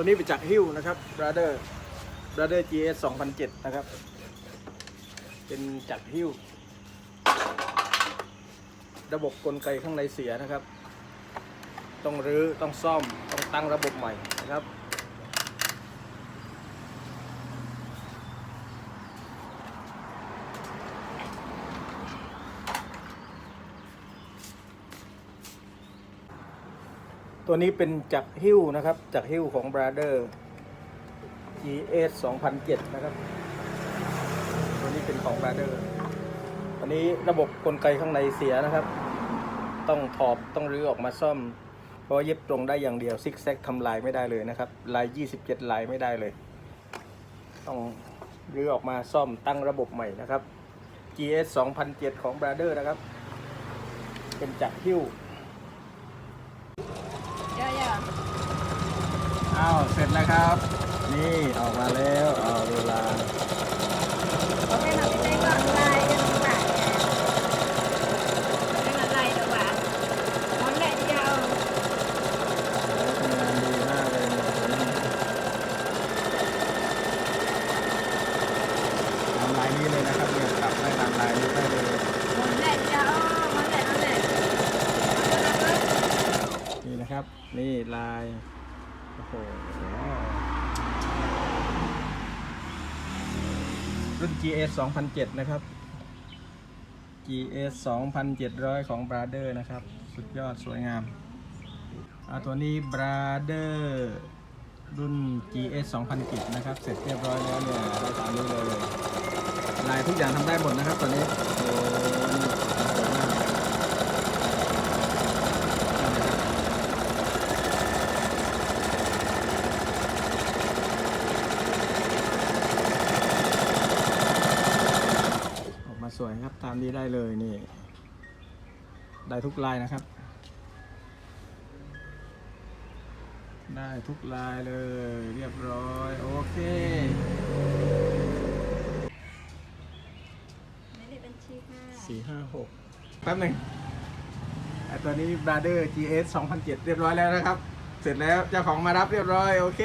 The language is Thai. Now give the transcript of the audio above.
ตัวนี้ไปจากฮิวนะครับ Brother Brother GS 2007 นะครับ เป็นจากฮิวระบบกลไกข้างในเสียนะครับ ต้องรื้อต้องซ่อมต้องตั้งระบบใหม่นะครับ ตัวนี้เป็นจักรหิ้วนะครับ จักรหิ้วของ Brother GS 2007 นะครับ ตัวนี้เป็นของ Brother อันนี้ระบบกลไกข้างในเสียนะครับ ต้องถอดต้องรื้อออกมาซ่อม เพราะเย็บตรงได้อย่างเดียวซิกแซกทำลายไม่ได้เลยนะครับ ลาย 27 ลายไม่ได้เลย ต้องรื้อออกมาซ่อมตั้งระบบใหม่นะครับ GS 2007 ของ Brother นะครับ เป็นจักรหิ้ว อะอ้าวเสร็จแล้วครับ นี่ออกมาแล้วเอาเวลาๆโอเคเราไปได้ก่อนลายกันต่างกันเป็นอะไรดีกว่าม้อนไหนเดียวทำงานดีมากเลยนี่ยตามลายนี้เลยนะครับเนี่ยปรับได้ตามลายนี้ได้เลย ม้อนไหนเดียวม้อนไหนม้อนไหน นี่นะครับ นี่ลายโอ้โหรุ่น GS 2007 นะครับ GS 2700 ของ Brother นะครับ สุดยอดสวยงามอาตัวนี้ Brother รุ่น GS 2007 นะครับ เสร็จเรียบร้อยแล้วเนี่ยได้ตามนี้เลย ลายทุกอย่างทำได้หมดนะครับตอนนี้ โอ้นี่สวยมากนั่นนะครับ ออกมาส วยครับ ตามนี้ได้เลยนี่ ได้ทุกลายนะครับ ได้ทุกลายเลย เรียบร้อย โอเคไม่ได้เป็นชีค่ะสี่ห้าหกแป๊บหนึ่งไอตัวนี้ Brother GS 2007 เรียบร้อยแล้วนะครับ เสร็จแล้วเจ้าของมารับเรียบร้อย โอเค